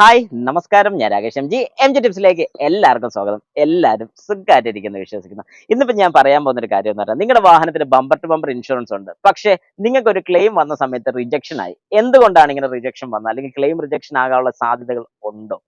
Hi നമസ്കാരം. ഞാൻ Rakesh M G M G ടിപ്സിലേക്ക് എല്ലാവർക്കും സ്വാഗതം. എല്ലാവരും സുഖമായിട്ടിരിക്കുന്നു വിശ്വസിക്കുന്നു. ഇന്നിപ്പോൾ ഞാൻ പറയാൻ പോകുന്ന ഒരു കാര്യം എന്ന് പറഞ്ഞാൽ നിങ്ങളുടെ വാഹനത്തിന് ബമ്പർ ടു ബമ്പർ ഇൻഷുറൻസ് ഉണ്ട്. പക്ഷേ നിങ്ങൾക്ക് ഒരു ക്ലെയിം വന്ന സമയത്ത് റിജക്ഷൻ ആയി. എന്തുകൊണ്ടാണ് ഇങ്ങനെ റിജക്ഷൻ വന്നത്? അല്ലെങ്കിൽ ക്ലെയിം റിജക്ഷൻ ആകാനുള്ള സാധ്യതകൾ ഉണ്ടോ?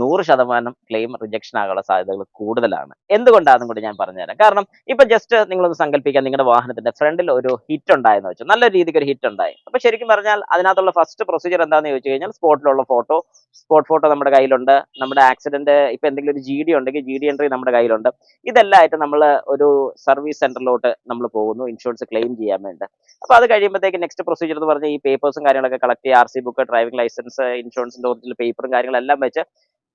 നൂറ് ശതമാനം ക്ലെയിം റിജക്ഷൻ ആകാനുള്ള സാധ്യതകൾ കൂടുതലാണ്. എന്തുകൊണ്ടാണെന്നും കൂടി ഞാൻ പറഞ്ഞുതരാം. കാരണം ഇപ്പൊ ജസ്റ്റ് നിങ്ങളൊന്ന് സങ്കല്പിക്കാൻ നിങ്ങളുടെ വാഹനത്തിന്റെ ഫ്രണ്ടിൽ ഒരു ഹിറ്റ് ഉണ്ടായെന്ന് വെച്ചു. നല്ല രീതിക്ക് ഒരു ഹിറ്റ് ഉണ്ടായി. അപ്പൊ ശരിക്കും പറഞ്ഞാൽ അതിനകത്തുള്ള ഫസ്റ്റ് പ്രൊസീജിയർ എന്താണെന്ന് ചോദിച്ചു കഴിഞ്ഞാൽ സ്പോട്ടിലുള്ള ഫോട്ടോ സ്പോട്ട് ഫോട്ടോ നമ്മുടെ കയ്യിലുണ്ട്. നമ്മുടെ ആക്സിഡന്റ് ഇപ്പൊ എന്തെങ്കിലും ഒരു ജി ഡി ഉണ്ടെങ്കിൽ ജി ഡി എൻട്രി നമ്മുടെ കയ്യിലുണ്ട്. ഇതെല്ലാമായിട്ട് നമ്മൾ ഒരു സർവീസ് സെന്ററിലോട്ട് നമ്മൾ പോകുന്നു ഇൻഷുറൻസ് ക്ലെയിം ചെയ്യാൻ വേണ്ടി. അപ്പൊ അത് കഴിയുമ്പോഴത്തേക്ക് നെക്സ്റ്റ് പ്രൊസീജിയർ എന്ന് പറഞ്ഞാൽ ഈ പേപ്പേഴ്സും കാര്യങ്ങളൊക്കെ കളക്ട് ചെയ്യുക R C book driving licence ഇൻഷുറൻസിന്റെ original പേപ്പറും കാര്യങ്ങളെല്ലാം വെച്ച്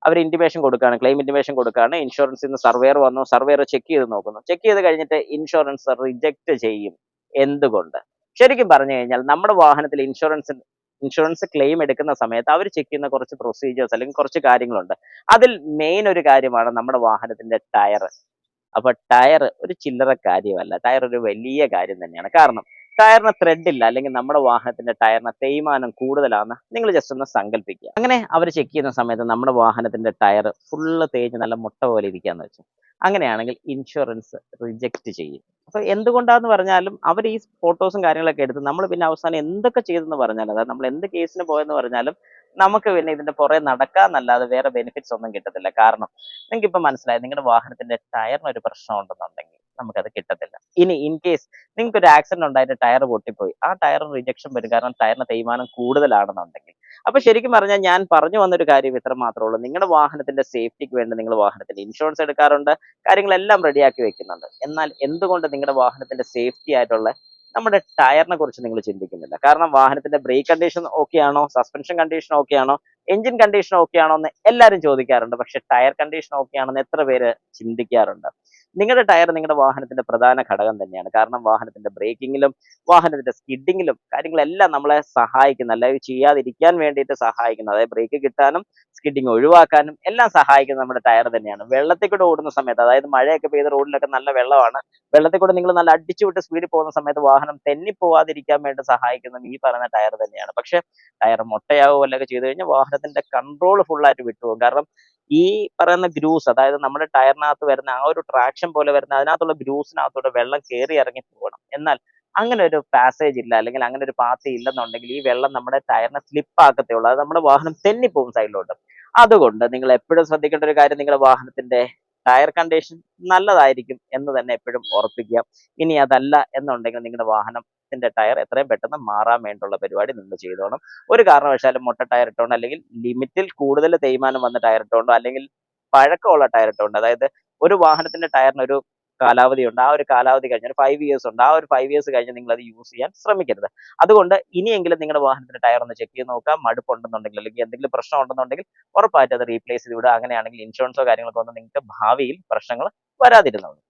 അവർ ഇന്റിമേഷൻ കൊടുക്കുകയാണ് ക്ലെയിം ഇന്റിമേഷൻ കൊടുക്കുകയാണ്. ഇൻഷുറൻസിൽ നിന്ന് സർവേർ വന്നു സർവേർ ചെക്ക് ചെയ്ത് നോക്കുന്നു. ചെക്ക് ചെയ്ത് കഴിഞ്ഞിട്ട് ഇൻഷുറൻസ് റിജക്ട് ചെയ്യും എന്തുകൊണ്ട്? ശരിക്കും പറഞ്ഞു കഴിഞ്ഞാൽ നമ്മുടെ വാഹനത്തിൽ ഇൻഷുറൻസ് ഇൻഷുറൻസ് ക്ലെയിം എടുക്കുന്ന സമയത്ത് അവർ ചെക്ക് ചെയ്യുന്ന കുറച്ച് പ്രൊസീജിയേഴ്സ് അല്ലെങ്കിൽ കുറച്ച് കാര്യങ്ങളുണ്ട്. അതിൽ മെയിൻ ഒരു കാര്യമാണ് നമ്മുടെ വാഹനത്തിന്റെ ടയർ അപ്പൊ ടയർ ഒരു ചില്ലറ കാര്യമല്ല ടയർ ഒരു വലിയ കാര്യം തന്നെയാണ്. കാരണം ടയറിന് ത്രെഡ് ഇല്ല. അല്ലെങ്കിൽ നമ്മുടെ വാഹനത്തിന്റെ ടയറിന് തേയ്മാനം കൂടുതലാണെന്ന് നിങ്ങൾ ജസ്റ്റ് ഒന്ന് സങ്കല്പിക്കുക അങ്ങനെ അവർ ചെക്ക് ചെയ്യുന്ന സമയത്ത് നമ്മുടെ വാഹനത്തിന്റെ ടയർ ഫുള്ള് തേഞ്ഞ് നല്ല മുട്ട പോലെ ഇരിക്കാന്ന് വെച്ചു. അങ്ങനെയാണെങ്കിൽ ഇൻഷുറൻസ് റിജക്റ്റ് ചെയ്യും. അപ്പൊ എന്തുകൊണ്ടാന്ന് പറഞ്ഞാലും അവർ ഈ ഫോട്ടോസും കാര്യങ്ങളൊക്കെ എടുത്ത് നമ്മൾ പിന്നെ അവസാനം എന്തൊക്കെ ചെയ്തെന്ന് പറഞ്ഞാലും അതായത് നമ്മൾ എന്ത് കേസിന് പോയെന്ന് പറഞ്ഞാലും നമുക്ക് പിന്നെ ഇതിന്റെ പുറകെ നടക്കാന്നല്ലാതെ വേറെ ബെനിഫിറ്റ്സ് ഒന്നും കിട്ടത്തില്ല. കാരണം നിങ്ങൾക്ക് ഇപ്പൊ മനസ്സിലായി? നിങ്ങളുടെ വാഹനത്തിന്റെ ടയറിന് ഒരു പ്രശ്നം ഉണ്ടെന്നുണ്ടെങ്കിൽ നമുക്കത് കിട്ടത്തില്ല. ഇനി ഇൻ കേസ് നിങ്ങൾക്ക് ഒരു ആക്സിഡന്റ് ഉണ്ടായിട്ട് ടയർ പൊട്ടിപ്പോയി ആ ടയറിന് റിജക്ഷൻ വരും. കാരണം ടയറിന് തേയ്മാനം കൂടുതലാണെന്നുണ്ടെങ്കിൽ. അപ്പൊ ശരിക്കും പറഞ്ഞാൽ ഞാൻ പറഞ്ഞു വന്നൊരു കാര്യം ഇത്ര മാത്രമേ ഉള്ളൂ. നിങ്ങളുടെ വാഹനത്തിന്റെ സേഫ്റ്റിക്ക് വേണ്ടി നിങ്ങൾ വാഹനത്തിന്റെ ഇൻഷുറൻസ് എടുക്കാറുണ്ട്. കാര്യങ്ങളെല്ലാം റെഡിയാക്കി വെക്കുന്നുണ്ട്. എന്നാൽ എന്തുകൊണ്ട് നിങ്ങളുടെ വാഹനത്തിന്റെ സേഫ്റ്റി ആയിട്ടുള്ള നമ്മുടെ ടയറിനെ കുറിച്ച് നിങ്ങൾ ചിന്തിക്കുന്നില്ല. കാരണം വാഹനത്തിന്റെ ബ്രേക്ക് കണ്ടീഷൻ ഓക്കെ ആണോ? സസ്പെൻഷൻ കണ്ടീഷൻ ഓക്കെ ആണോ? എഞ്ചിൻ കണ്ടീഷൻ ഓക്കെ ആണോ എന്ന് എല്ലാവരും ചോദിക്കാറുണ്ട്. പക്ഷെ ടയർ കണ്ടീഷൻ ഓക്കെ ആണെന്ന് എത്ര പേര് ചിന്തിക്കാറുണ്ട്? നിങ്ങളുടെ ടയർ നിങ്ങളുടെ വാഹനത്തിന്റെ പ്രധാന ഘടകം തന്നെയാണ്. കാരണം വാഹനത്തിന്റെ ബ്രേക്കിങ്ങിലും വാഹനത്തിന്റെ സ്കിഡിങ്ങിലും കാര്യങ്ങളെല്ലാം നമ്മളെ സഹായിക്കുന്ന അല്ലെങ്കിൽ ചെയ്യാതിരിക്കാൻ വേണ്ടിയിട്ട് സഹായിക്കുന്ന അതായത് ബ്രേക്ക് കിട്ടാനും സ്കിഡിങ് ഒഴിവാക്കാനും എല്ലാം സഹായിക്കുന്നത് നമ്മുടെ ടയർ തന്നെയാണ്. വെള്ളത്തിൽ കൂടെ ഓടുന്ന സമയത്ത് അതായത് മഴയൊക്കെ പെയ്ത റോഡിലൊക്കെ നല്ല വെള്ളമാണ് വെള്ളത്തിൽ കൂടെ നിങ്ങൾ നല്ല അടിച്ചു വിട്ട് സ്പീഡിൽ പോകുന്ന സമയത്ത് വാഹനം തെന്നിപ്പോവാതിരിക്കാൻ വേണ്ടി സഹായിക്കുന്നത് ഈ പറയുന്ന ടയർ തന്നെയാണ്. പക്ഷെ ടയർ മുട്ടയാവുക അല്ലെങ്കിൽ ചെയ്തു കഴിഞ്ഞാൽ വാഹനത്തിന്റെ കൺട്രോൾ ഫുള്ളായിട്ട് വിട്ടുപോകും കാരണം ഈ പറയുന്ന ഗ്രൂസ് അതായത് നമ്മുടെ ടയറിനകത്ത് വരുന്ന ആ ഒരു ട്രാക്ഷൻ പോലെ വരുന്ന അതിനകത്തുള്ള ഗ്രൂസിനകത്തൂടെ വെള്ളം കയറി ഇറങ്ങി പോകണം. എന്നാൽ അങ്ങനെ ഒരു പാസേജ് ഇല്ല അല്ലെങ്കിൽ അങ്ങനെ ഒരു പാത്ത് ഇല്ലെന്നുണ്ടെങ്കിൽ ഈ വെള്ളം നമ്മുടെ ടയറിനെ സ്ലിപ്പ് ആക്കത്തേ ഉള്ളൂ. അത് നമ്മുടെ വാഹനം തെന്നിപ്പോകും സൈഡിലോട്ട് അതുകൊണ്ട് നിങ്ങൾ എപ്പോഴും ശ്രദ്ധിക്കേണ്ട ഒരു കാര്യം നിങ്ങളുടെ വാഹനത്തിന്റെ ടയർ കണ്ടീഷൻ നല്ലതായിരിക്കും എന്ന് തന്നെ എപ്പോഴും ഉറപ്പിക്കുക. ഇനി അതല്ല എന്നുണ്ടെങ്കിൽ നിങ്ങളുടെ വാഹനത്തിന്റെ ടയർ എത്രയും പെട്ടെന്ന് മാറാൻ വേണ്ടിയുള്ള പരിപാടി നിങ്ങൾ ചെയ്തോണം. ഒരു കാരണവശാലും മുട്ട ടയർ ഇട്ടുകൊണ്ട് അല്ലെങ്കിൽ ലിമിറ്റിൽ കൂടുതൽ തേയ്മാനം വന്ന ടയർ ഇട്ടുകൊണ്ടോ അല്ലെങ്കിൽ പഴക്കമുള്ള ടയർ ഇട്ടുകൊണ്ട് അതായത് ഒരു വാഹനത്തിന്റെ ടയറിന് ഒരു കാലാവധി ഉണ്ട്. ആ ഒരു കാലാവധി കഴിഞ്ഞ ഒരു ഫൈവ് ഇയേഴ്സ് ഉണ്ട്. ആ ഒരു ഫൈവ് ഇയേഴ്സ് കഴിഞ്ഞ് നിങ്ങൾ അത് യൂസ് ചെയ്യാൻ ശ്രമിക്കരുത്. അതുകൊണ്ട് ഇനിയെങ്കിലും നിങ്ങളുടെ വാഹനത്തിന്റെ ടയർ ഒന്ന് ചെക്ക് ചെയ്ത് നോക്കാം മടുപ്പുണ്ടെന്നുണ്ടെങ്കിൽ അല്ലെങ്കിൽ എന്തെങ്കിലും പ്രശ്നം ഉണ്ടെന്നുണ്ടെങ്കിൽ ഉറപ്പായിട്ട് അത് റീപ്ലേസ് ചെയ്ത് വിടുക. അങ്ങനെയാണെങ്കിൽ ഇൻഷുറൻസോ കാര്യങ്ങളൊക്കെ ഒന്നും നിങ്ങൾക്ക് ഭാവിയിൽ പ്രശ്നങ്ങൾ വരാതിരുന്നത്